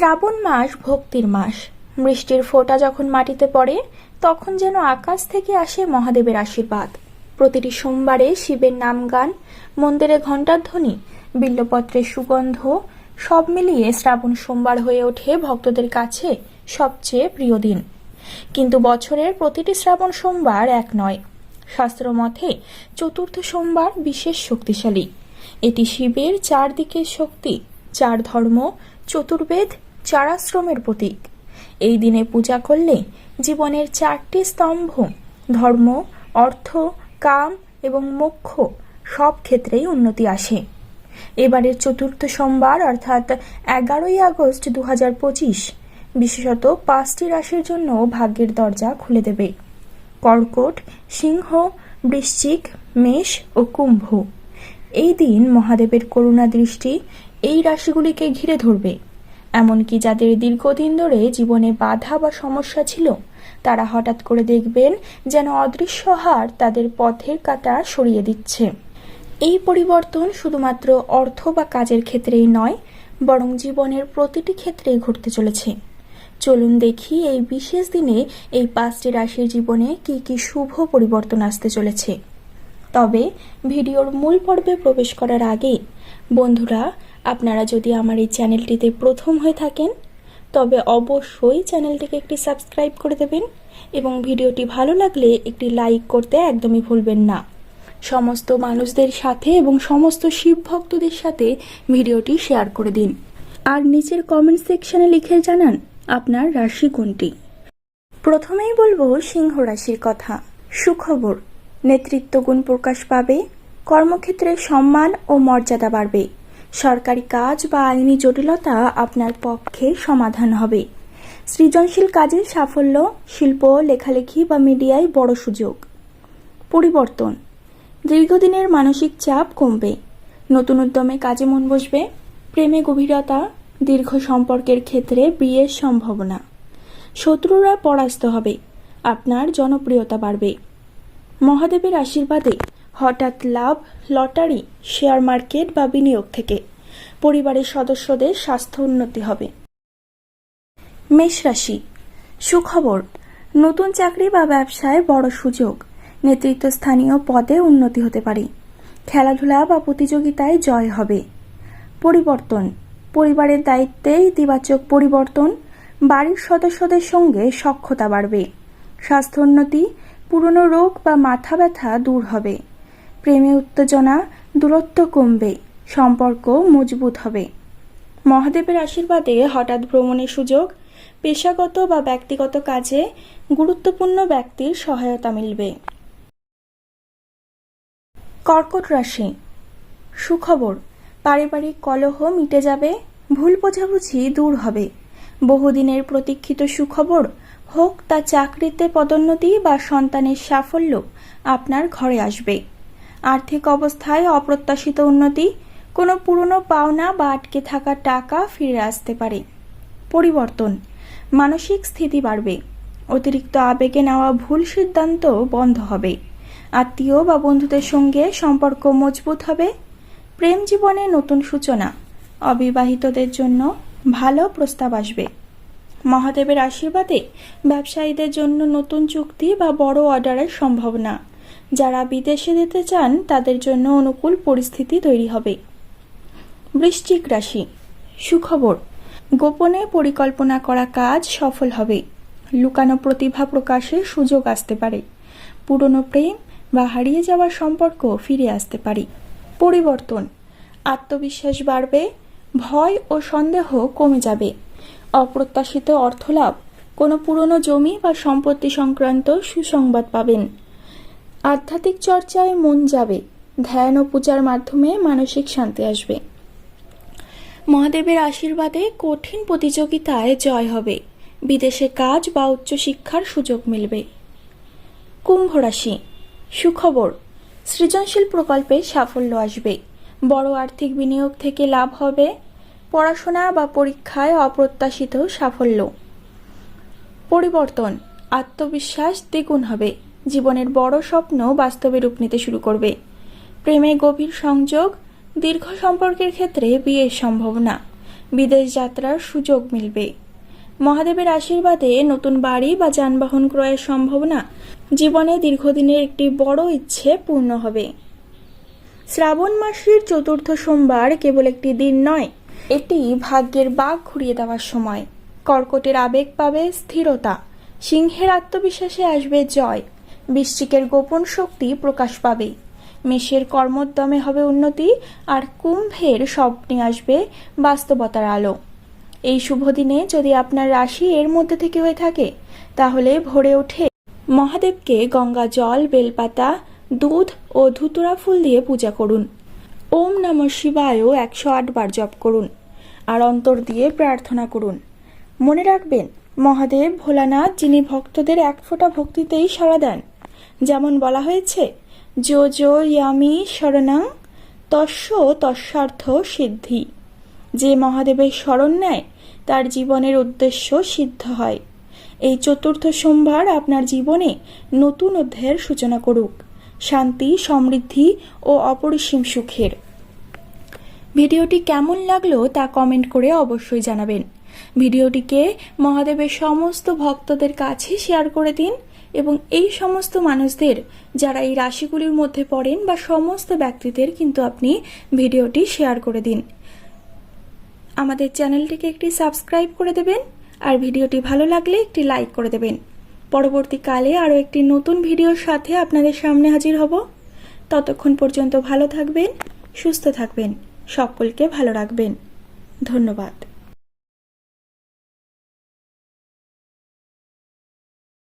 শ্রাবণ মাস ভক্তির মাস। বৃষ্টির ফোঁটা যখন মাটিতে পড়ে, তখন যেন আকাশ থেকে আসে মহাদেবের আশীর্বাদ। প্রতিটি সোমবারে শিবের নাম গান মন্দিরে ঘণ্টার ধ্বনি, বিল্লপত্রের সুগন্ধ, সব মিলিয়ে শ্রাবণ সোমবার হয়ে ওঠে ভক্তদের কাছে সবচেয়ে প্রিয় দিন। কিন্তু বছরের প্রতিটি শ্রাবণ সোমবার এক নয়। শাস্ত্র মতে চতুর্থ সোমবার বিশেষ শক্তিশালী। এটি শিবের চারদিকের শক্তি চার ধর্ম, চতুর্বেদ চারাশ্রমের প্রতীক। এই দিনে পূজা করলে জীবনের চারটি স্তম্ভ, ধর্ম, অর্থ, কাম এবং মোক্ষ সব ক্ষেত্রেই উন্নতি আসে। এবারের চতুর্থ সোমবার, অর্থাৎ এগারোই আগস্ট দু হাজার পঁচিশ, বিশেষত পাঁচটি রাশির জন্য ভাগ্যের দরজা খুলে দেবে। কর্কট, সিংহ, বৃশ্চিক, মেষ ও কুম্ভ। এই দিন মহাদেবের করুণা দৃষ্টি এই রাশিগুলিকে ঘিরে ধরবে। এমনকি যাদের দীর্ঘদিন ধরে জীবনে বাধা বা সমস্যা ছিল, তারা হঠাৎ করে দেখবেন যেন অদৃশ্য হার তাদের পথের কাটা সরিয়ে দিচ্ছে। এই পরিবর্তন শুধুমাত্র অর্থ বা কাজের ক্ষেত্রেই নয়, বরং জীবনের প্রতিটি ক্ষেত্রেই ঘটতে চলেছে। চলুন দেখি এই বিশেষ দিনে এই পাঁচটি রাশির জীবনে কি কি শুভ পরিবর্তন আসতে চলেছে। তবে ভিডিওর মূল পর্বে প্রবেশ করার আগে, বন্ধুরা আপনারা যদি আমার এই চ্যানেলটিতে প্রথম হয়ে থাকেন, তবে অবশ্যই চ্যানেলটিকে একটি সাবস্ক্রাইব করে দেবেন এবং ভিডিওটি ভালো লাগলে একটি লাইক করতে একদমই ভুলবেন না। সমস্ত মানুষদের সাথে এবং সমস্ত শিব ভক্তদের সাথে ভিডিওটি শেয়ার করে দিন। আর নিচের কমেন্ট সেকশনে লিখে জানান আপনার রাশি কোনটি। প্রথমেই বলব সিংহ রাশির কথা। সুখবর। নেতৃত্ব গুণ প্রকাশ পাবে। কর্মক্ষেত্রে সম্মান ও মর্যাদা বাড়বে। সরকারি কাজ বা আইনি জটিলতা আপনার পক্ষে সমাধান হবে। সৃজনশীল কাজে সাফল্য, শিল্প, লেখালেখি বা মিডিয়ায় বড় সুযোগ। পরিবর্তন। দীর্ঘদিনের মানসিক চাপ কমবে। নতুন উদ্যমে কাজে মন বসবে। প্রেমে গভীরতা, দীর্ঘ সম্পর্কের ক্ষেত্রে বিয়ের সম্ভাবনা। শত্রুরা পরাস্ত হবে। আপনার জনপ্রিয়তা বাড়বে। মহাদেবের আশীর্বাদে হঠাৎ লাভ, লটারি, শেয়ার মার্কেট বা বিনিয়োগ থেকে। পরিবারের সদস্যদের স্বাস্থ্য উন্নতি হবে। মেষ রাশি। সুখবর, নতুন চাকরি বা ব্যবসায় বড় সুযোগ। নেতৃত্ব স্থানীয় পদে উন্নতি হতে পারে। খেলাধুলা বা প্রতিযোগিতায় জয় হবে। পরিবর্তন, পরিবারের দায়িত্বে ইতিবাচক পরিবর্তন, বাড়ির সদস্যদের সঙ্গে সক্ষতা বাড়বে। স্বাস্থ্যোন্নতি পুরনো রোগ বা মাথা ব্যথা দূর হবে। প্রেমে উত্তেজনা দূরত্ব কমবে, সম্পর্ক মজবুত হবে। মহাদেবের আশীর্বাদে হঠাৎ ভ্রমণের সুযোগ, পেশাগত বা ব্যক্তিগত কাজে গুরুত্বপূর্ণ ব্যক্তির সহায়তা মিলবে। কর্কট রাশি, সুখবর, পারিবারিক কলহ মিটে যাবে, ভুল বোঝাবুঝি দূর হবে। বহুদিনের প্রতীক্ষিত সুখবর হোক তা চাকরিতে পদোন্নতি বা সন্তানের সাফল্য আপনার ঘরে আসবে। আর্থিক অবস্থায় অপ্রত্যাশিত উন্নতি, কোনো পুরনো পাওনা বা আটকে থাকা টাকা ফিরে আসতে পারে। পরিবর্তন, মানসিক স্থিতি বাড়বে, অতিরিক্ত আবেগে নেওয়া ভুল সিদ্ধান্ত বন্ধ হবে, আত্মীয় বা বন্ধুদের সঙ্গে সম্পর্ক মজবুত হবে, প্রেম জীবনে নতুন সূচনা, অবিবাহিতদের জন্য ভালো প্রস্তাব আসবে। মহাদেবের আশীর্বাদে ব্যবসায়ীদের জন্য নতুন চুক্তি বা বড় অর্ডারের সম্ভাবনা। যারা বিদেশে যেতে চান, তাদের জন্য অনুকূল পরিস্থিতি তৈরি হবে। বৃশ্চিক রাশি, সুখবর। গোপনে পরিকল্পনা করা কাজ সফল হবে। লুকানো প্রতিভা প্রকাশের সুযোগ আসতে পারে। পুরনো প্রেম বা হারিয়ে যাওয়া সম্পর্ক ফিরে আসতে পারে। পরিবর্তন। আত্মবিশ্বাস বাড়বে, ভয় ও সন্দেহ কমে যাবে। অপ্রত্যাশিত অর্থলাভ। কোনো পুরনো জমি বা সম্পত্তি সংক্রান্ত সুসংবাদ পাবেন। আধ্যাত্মিক চর্চায় মন যাবে, ধ্যান ও পূজার মাধ্যমে মানসিক শান্তি আসবে। মহাদেবের আশীর্বাদে কঠিন প্রতিযোগিতায় জয় হবে। বিদেশে কাজ বা উচ্চশিক্ষার সুযোগ মিলবে। কুম্ভ রাশি, সুখবর, সৃজনশীল প্রকল্পে সাফল্য আসবে। বড় আর্থিক বিনিয়োগ থেকে লাভ হবে। পড়াশোনা বা পরীক্ষায় অপ্রত্যাশিত সাফল্য। পরিবর্তন, আত্মবিশ্বাস দ্বিগুণ হবে। জীবনের বড় স্বপ্ন বাস্তবে রূপ নিতে শুরু করবে। প্রেমে গভীর সংযোগ, দীর্ঘ সম্পর্কের ক্ষেত্রে বিয়ের সম্ভাবনা বিদেশ যাত্রার সুযোগ মিলবে। মহাদেবের আশীর্বাদে নতুন বাড়ি বা যানবাহন ক্রয়ের সম্ভাবনা জীবনে দীর্ঘদিনের একটি বড় ইচ্ছে পূর্ণ হবে। শ্রাবণ মাসের চতুর্থ সোমবার কেবল একটি দিন নয়, এটি ভাগ্যের বাঘ ঘুরিয়ে দেওয়ার সময়। কর্কটের আবেগ পাবে স্থিরতা। সিংহের আত্মবিশ্বাসে আসবে জয়। বৃশ্চিকের গোপন শক্তি প্রকাশ পাবে। মেষের কর্মোদ্যমে হবে উন্নতি, আর কুম্ভের স্বপ্নে আসবে বাস্তবতার আলো। এই শুভ দিনে যদি আপনার রাশি এর মধ্যে থেকে হয়ে থাকে, তাহলে ভরে ওঠে মহাদেবকে গঙ্গা জল, বেলপাতা, দুধ ও ধুতুরা ফুল দিয়ে পূজা করুন। ওম নম শিবায়ও একশো বার জপ করুন আর অন্তর দিয়ে প্রার্থনা করুন। মনে রাখবেন, মহাদেব ভোলানাথ যিনি ভক্তদের এক ফোঁটা ভক্তিতেই সাড়া দেন। যেমন বলা হয়েছে, যো যো ইয়ামি শরণাং, তস্য তস্যার্থ সিদ্ধি। যে মহাদেবের স্মরণ নেয়, তার জীবনের উদ্দেশ্য সিদ্ধ হয়। এই চতুর্থ সোমবার আপনার জীবনে নতুন অধ্যায়ের সূচনা করুক। শান্তি, সমৃদ্ধি ও অপরিসীম সুখের। ভিডিওটি কেমন লাগল তা কমেন্ট করে অবশ্যই জানাবেন। ভিডিওটিকে মহাদেবের সমস্ত ভক্তদের কাছে শেয়ার করে দিন। এবং এই সমস্ত মানুষদের যারা এই রাশিগুলির মধ্যে পড়েন বা সমস্ত ব্যক্তিদের কিন্তু আপনি ভিডিওটি শেয়ার করে দিন। আমাদের চ্যানেলটিকে একটি সাবস্ক্রাইব করে দেবেন আর ভিডিওটি ভালো লাগলে একটি লাইক করে দেবেন। পরবর্তীকালে আরও একটি নতুন ভিডিওর সাথে আপনাদের সামনে হাজির হব। ততক্ষণ পর্যন্ত ভালো থাকবেন, সুস্থ থাকবেন, সকলকে ভালো রাখবেন। ধন্যবাদ।